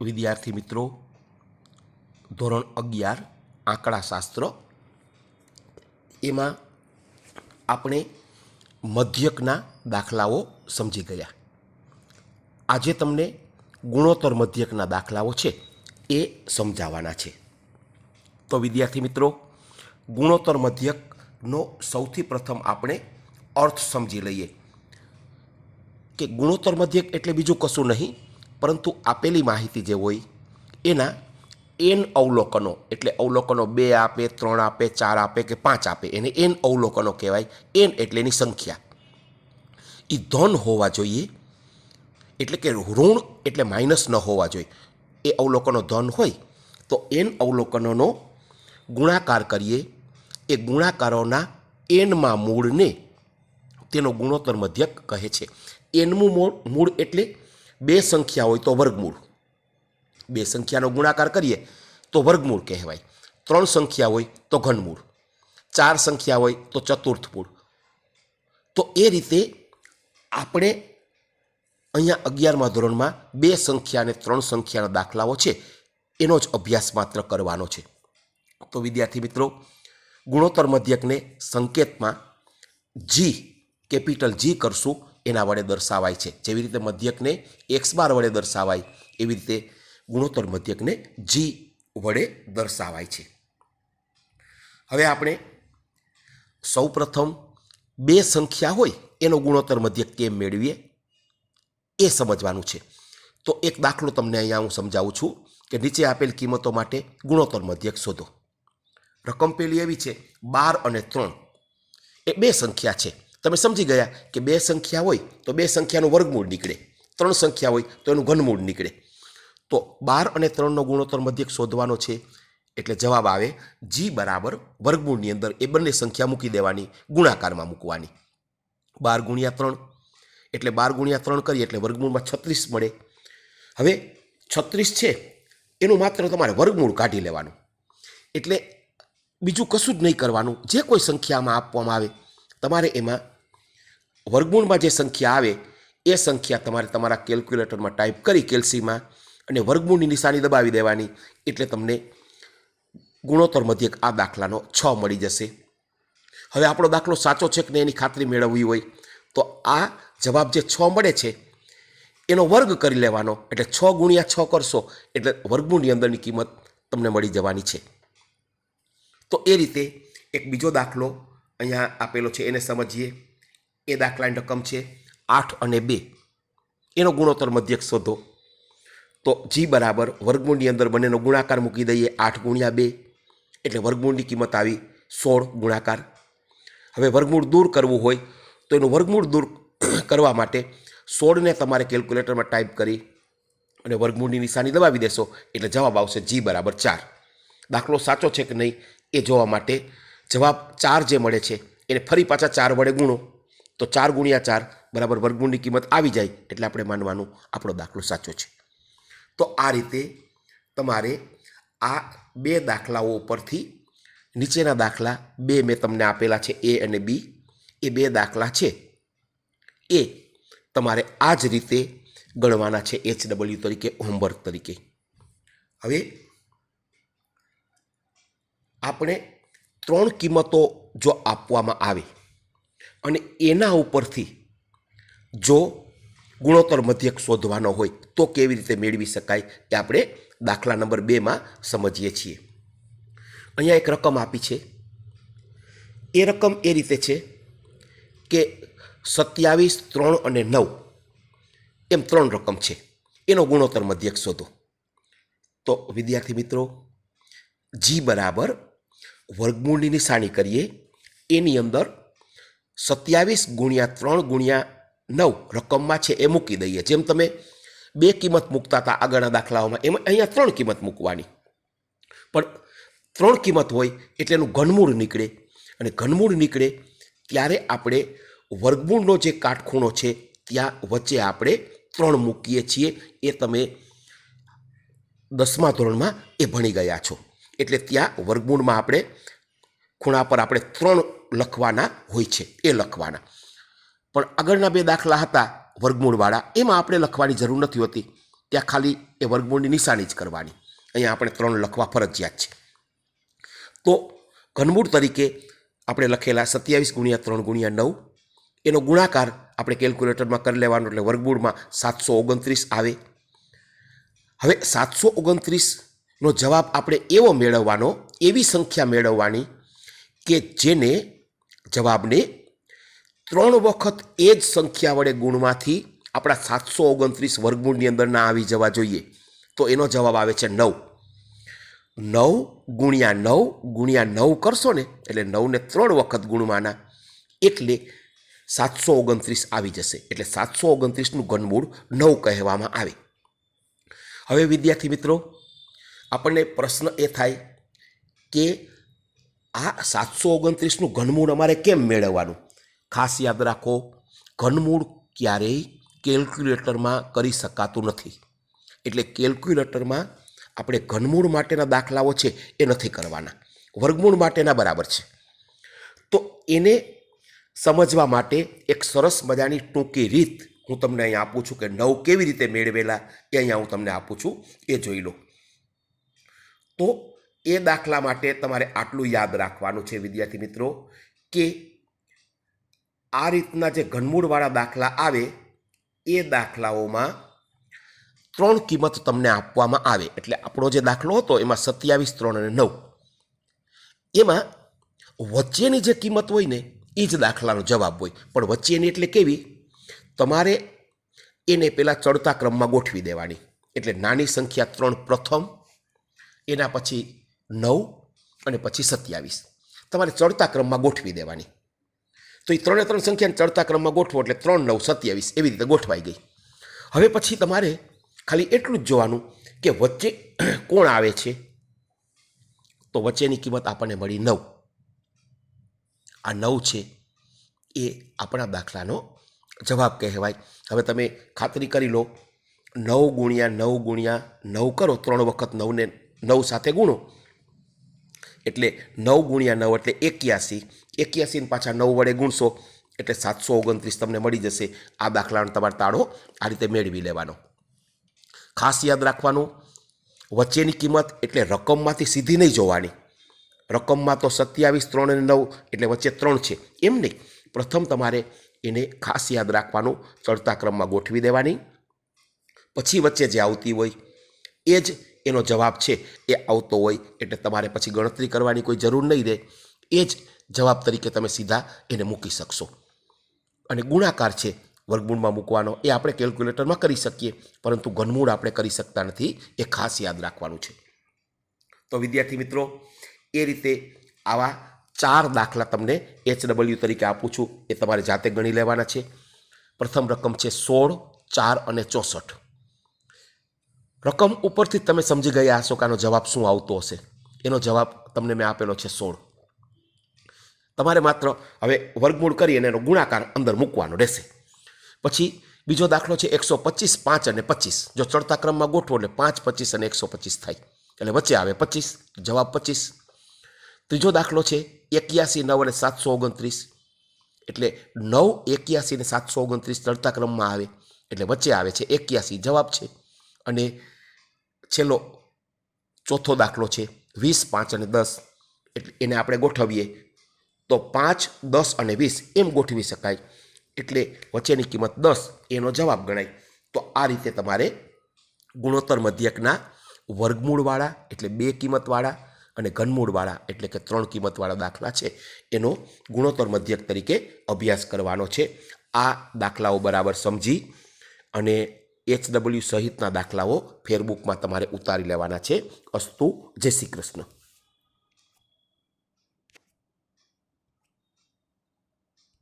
વિદ્યાર્થી મિત્રો, ધોરણ અગિયાર આંકડાશાસ્ત્ર એમાં આપણે મધ્યકના દાખલાઓ સમજી ગયા. આજે તમને ગુણોત્તર મધ્યકના દાખલાઓ છે એ સમજાવવાના છે. તો વિદ્યાર્થી મિત્રો, ગુણોત્તર મધ્યકનો સૌથી પ્રથમ આપણે અર્થ સમજી લઈએ. કે ગુણોત્તર મધ્યક એટલે બીજું કશું નહીં પરંતુ આપેલી માહિતી જે હોય, એના એન અવલોકનો, એટલે અવલોકનો બે આપે, ત્રણ આપે, ચાર આપે કે પાંચ આપે, એને એન અવલોકનો કહેવાય. એન એટલે એની સંખ્યા. એ ધન હોવા જોઈએ, એટલે કે ઋણ એટલે માઇનસ ન હોવા જોઈએ. એ અવલોકનો ધન હોય, તો એન અવલોકનોનો ગુણાકાર કરીએ. એ ગુણાકારોના એનમાં મૂળને તેનો ગુણોત્તર મધ્યક કહે છે. એનમું મૂળ મૂળ એટલે બે સંખ્યા હોય તો વર્ગમૂળ. બે સંખ્યાનો ગુણાકાર કરીએ તો વર્ગમૂળ કહેવાય. ત્રણ સંખ્યા હોય તો ઘનમૂળ. ચાર સંખ્યા હોય તો ચતુર્થ મૂળ. તો એ રીતે આપણે અહીંયા અગિયારમા ધોરણમાં બે સંખ્યા અને ત્રણ સંખ્યાના દાખલાઓ છે. એનો જ અભ્યાસ માત્ર કરવાનો છે. તો વિદ્યાર્થી મિત્રો, ગુણોત્તર મધ્યકને સંકેતમાં જી કેપિટલ જી કરશું. એના વડે દર્શાવાય છે. જેવી રીતે મધ્યકને એક્સ બાર વડે દર્શાવાય, એવી રીતે ગુણોત્તર મધ્યકને જી વડે દર્શાવાય છે. હવે આપણે સૌપ્રથમ બે સંખ્યા હોય એનો ગુણોત્તર મધ્યક કેમ મેળવીએ? એ સમજવાનું છે. તો એક દાખલો તમને અહીંયા હું સમજાવું છું કે નીચે આપેલ કિંમતો માટે ગુણોત્તર મધ્યક શોધો. રકમ પેલી એવી છે બાર અને ત્રણ. એ બે સંખ્યા છે. તમે સમજી ગયા કે બે સંખ્યા હોય તો બે સંખ્યાનું વર્ગમૂળ નીકળે. ત્રણ સંખ્યા હોય તો એનું ઘનમૂળ નીકળે. તો બાર અને ત્રણનો ગુણોત્તર મધ્યક શોધવાનો છે. એટલે જવાબ આવે જી બરાબર વર્ગમૂળની અંદર એ બંને સંખ્યા મૂકી દેવાની, ગુણાકારમાં મૂકવાની. બાર ગુણ્યા ત્રણ. એટલે બાર ગુણ્યા ત્રણ કરીએ એટલે વર્ગમૂળમાં છત્રીસ મળે. હવે છત્રીસ છે, એનું માત્ર તમારે વર્ગમૂળ કાઢી લેવાનું. એટલે બીજું કશું જ નહીં કરવાનું. જે કોઈ સંખ્યામાં આપવામાં આવે તમારે એમાં વર્ગમૂળમાં જે સંખ્યા આવે, એ સંખ્યા તમારે તમારા કેલ્ક્યુલેટરમાં ટાઈપ કરી કેલ્સીમાં અને વર્ગમૂળની નિશાની દબાવી દેવાની, એટલે તમને ગુણોત્તર મધ્યક આ દાખલાનો છ મળી જશે. હવે આપણો દાખલો સાચો છે કે નહીં એની ખાતરી મેળવવી હોય, તો આ જવાબ જે છ મળે છે, એનો વર્ગ કરી લેવાનો. એટલે છ ગુણ્યા છ કરશો, એટલે વર્ગમૂળની અંદરની કિંમત તમને મળી જવાની છે. તો એ રીતે એક બીજો દાખલો અહીંયા આપેલો છે, એને સમજીએ. એ દાખલાની રકમ છે, આઠ અને બે. એનો ગુણોત્તર મધ્યક શોધો. તો જી બરાબર વર્ગમૂળની અંદર બંનેનો ગુણાકાર મૂકી દઈએ, આઠ ગુણ્યા બે. એટલે વર્ગમૂળની કિંમત આવી સોળ ગુણાકાર. હવે વર્ગમૂળ દૂર કરવું હોય, તો એનું વર્ગમૂળ દૂર કરવા માટે સોળને તમારે કેલ્ક્યુલેટરમાં ટાઈપ કરી અને વર્ગમૂળની નિશાની દબાવી દેશો, એટલે જવાબ આવશે જી બરાબર ચાર. દાખલો સાચો છે કે નહીં, એ જોવા માટે જવાબ ચાર જે મળે છે, એને ફરી પાછા ચાર વડે ગુણો. તો ચાર ગુણ્યા ચાર બરાબર વર્ગમૂળની કિંમત આવી જાય એટલે આપણે માનવાનું આપણો દાખલો સાચો છે. તો આ રીતે તમારે આ બે દાખલાઓ ઉપરથી નીચેના દાખલા બે મેં તમને આપેલા છે, એ અને બી. એ બે દાખલા છે. એ તમારે આ જ રીતે ગણવાના છે એચ ડબલ્યુ તરીકે હોમવર્ક તરીકે. હવે આપણે ત્રણ કિંમતો જો આપવામાં આવે અને એના ઉપરથી જો ગુણોત્તર મધ્યક શોધવાનો હોય, તો કેવી રીતે મેળવી શકાય એ આપણે દાખલા નંબર બેમાં સમજીએ છીએ. અહીંયા એક રકમ આપી છે. એ રકમ એ રીતે છે કે સત્યાવીસ, ત્રણ અને નવ એમ ત્રણ રકમ છે. એનો ગુણોત્તર મધ્યક શોધો. તો વિદ્યાર્થી મિત્રો, જી બરાબર વર્ગમૂળની નિશાની કરીએ, એની અંદર સત્યાવીસ ગુણ્યા ત્રણ ગુણ્યા નવ રકમમાં છે એ મૂકી દઈએ. જેમ તમે બે કિંમત મૂકતા હતા આગળના દાખલાઓમાં, એમાં અહીંયા ત્રણ કિંમત મૂકવાની. પણ ત્રણ કિંમત હોય એટલે એનું ઘનમૂળ નીકળે. અને ઘનમૂળ નીકળે ત્યારે આપણે વર્ગમૂળનો જે કાટખૂણો છે, ત્યાં વચ્ચે આપણે ત્રણ મૂકીએ છીએ. એ તમે દસમા ધોરણમાં એ ભણી ગયા છો. એટલે ત્યાં વર્ગમૂળમાં આપણે ખૂણા પર આપણે ત્રણ લખવાના હોય છે, એ લખવાના. પણ આગળના બે દાખલા હતા વર્ગમૂળવાળા, એમાં આપણે લખવાની જરૂર નથી હોતી. ત્યાં ખાલી એ વર્ગમૂળની નિશાની જ કરવાની. અહીંયા આપણે ત્રણ લખવા ફરજિયાત છે. તો ઘનમૂળ તરીકે આપણે લખેલા સત્યાવીસ ગુણ્યા ત્રણ ગુણ્યા નવ, એનો ગુણાકાર આપણે કેલ્ક્યુલેટરમાં કરી લેવાનો, એટલે વર્ગમૂળમાં સાતસો ઓગણત્રીસ આવે. હવે સાતસો ઓગણત્રીસનો જવાબ આપણે એવો મેળવવાનો, એવી સંખ્યા મેળવવાની કે જેને જવાબને ત્રણ વખત એ જ સંખ્યા વડે ગુણમાંથી આપણા સાતસો ઓગણત્રીસ વર્ગમૂળની અંદર ના આવી જવા જોઈએ. તો એનો જવાબ આવે છે નવ. નવ ગુણ્યા નવ ગુણ્યા નવ કરશો ને, એટલે નવને ત્રણ વખત ગુણવાના, એટલે સાતસો ઓગણત્રીસ આવી જશે. એટલે સાતસો ઓગણત્રીસનું ઘનમૂળ નવ કહેવામાં આવે. હવે વિદ્યાર્થી મિત્રો આપણને પ્રશ્ન એ થાય કે આ સાતસો ઓગણત્રીસનું ઘનમૂળ અમારે કેમ મેળવવાનું? ખાસ યાદ રાખો, ઘનમૂળ ક્યારેય કેલ્ક્યુલેટરમાં કરી શકાતું નથી. એટલે કેલ્ક્યુલેટરમાં આપણે ઘનમૂળ માટેના દાખલાઓ છે એ નથી કરવાના. વર્ગમૂળ માટેના બરાબર છે. તો એને સમજવા માટે એક સરસ મજાની ટૂંકી રીત હું તમને અહીંયા આપું છું કે નવ કેવી રીતે મેળવેલા એ અહીંયા હું તમને આપું છું. એ જોઈ લો. તો એ દાખલા માટે તમારે આટલું યાદ રાખવાનું છે, વિદ્યાર્થી મિત્રો, કે આ રીતના જે ઘનમૂળવાળા દાખલા આવે, એ દાખલાઓમાં ત્રણ કિંમત તમને આપવામાં આવે. એટલે આપણો જે દાખલો હતો, એમાં સત્યાવીસ, ત્રણ અને નવ. એમાં વચ્ચેની જે કિંમત હોય ને, એ જ દાખલાનો જવાબ હોય. પણ વચ્ચેની એટલે કેવી? તમારે એને પહેલાં ચડતા ક્રમમાં ગોઠવી દેવાની. એટલે નાની સંખ્યા ત્રણ પ્રથમ એના પછી નવ અને પછી સત્યાવીસ. તમારે ચડતા ક્રમમાં ગોઠવી દેવાની. તો એ ત્રણે ત્રણ સંખ્યાને ચડતા ક્રમમાં ગોઠવો એટલે ત્રણ, નવ, સત્યાવીસ એવી રીતે ગોઠવાઈ ગઈ. હવે પછી તમારે ખાલી એટલું જ જોવાનું કે વચ્ચે કોણ આવે છે? તો વચ્ચેની કિંમત આપણને મળી નવ. આ નવ છે એ આપણા દાખલાનો જવાબ કહેવાય. હવે તમે ખાતરી કરી લો. નવ ગુણ્યા નવ ગુણ્યા નવ કરો, ત્રણ વખત નવને નવ સાથે ગુણો. એટલે નવ ગુણ્યા નવ એટલે એક્યાસી. એક્યાસીને પાછા નવ વડે ગુણશો, એટલે સાતસો ઓગણત્રીસ તમને મળી જશે. આ દાખલાનો તમારે તાળો આ રીતે મેળવી લેવાનો. ખાસ યાદ રાખવાનું, વચ્ચેની કિંમત એટલે રકમમાંથી સીધી નહીં જોવાની. રકમમાં તો સત્યાવીસ, ત્રણ અને નવ એટલે વચ્ચે ત્રણ છે. એમ નહીં. પ્રથમ તમારે એને ખાસ યાદ રાખવાનું, ચડતા ક્રમમાં ગોઠવી દેવાની. પછી વચ્ચે જે આવતી હોય, એ જ એનો જવાબ છે એ આવતો હોય એટલે તમારે પછી ગણતરી કરવાની કોઈ જરૂર નહીં રહે. એ જ જવાબ તરીકે તમે સીધા એને મૂકી શકશો. અને ગુણાકાર છે વર્ગમૂળમાં મૂકવાનો એ આપણે કેલ્ક્યુલેટરમાં કરી શકીએ, પરંતુ ઘનમૂળ આપણે કરી શકતા નથી, એ ખાસ યાદ રાખવાનું છે. તો વિદ્યાર્થી મિત્રો, એ રીતે આવા ચાર દાખલા તમને એચ ડબલ્યુ તરીકે આપું છું, એ તમારે જાતે ગણી લેવાના છે. પ્રથમ રકમ છે સોળ, ચાર અને ચોસઠ. રકમ ઉપરથી તમે સમજી ગયા હશો કે આનો જવાબ શું આવતો હશે? એનો જવાબ તમને મેં આપેલો છે સોળ. તમારે માત્ર હવે વર્ગમૂળ કરી અને એનો ગુણાકાર અંદર મૂકવાનો રહેશે. પછી બીજો દાખલો છે એકસો પચીસ, પાંચ અને પચીસ. જો ચડતા ક્રમમાં ગોઠવો એટલે પાંચ, પચીસ અને એકસો પચીસ થાય. એટલે વચ્ચે આવે પચીસ, જવાબ પચીસ. ત્રીજો દાખલો છે એક્યાસી, નવ અને સાતસો ઓગણત્રીસ. એટલે નવ, એક્યાસી ને સાતસો ઓગણત્રીસ ચડતા ક્રમમાં આવે. એટલે વચ્ચે આવે છે એક્યાસી. જવાબ છે અને છેલ્લો ચોથો દાખલો છે, વીસ, પાંચ અને દસ. એટલે એને આપણે ગોઠવીએ. તો પાંચ, દસ અને વીસ એમ ગોઠવી શકાય. એટલે વચ્ચેની કિંમત દસ, એનો જવાબ ગણાય. તો આ રીતે તમારે ગુણોત્તર મધ્યકના વર્ગમૂળવાળા, એટલે બે કિંમતવાળા અને ઘનમૂળવાળા, એટલે કે ત્રણ કિંમતવાળા દાખલા છે, એનો ગુણોત્તર મધ્યક તરીકે અભ્યાસ કરવાનો છે. આ દાખલાઓ બરાબર સમજી અને એચ ડબલ્યુ સહિતના દાખલાઓ ફેરબુકમાં તમારે ઉતારી લેવાના છે. અસ્તુ જય શ્રી કૃષ્ણ.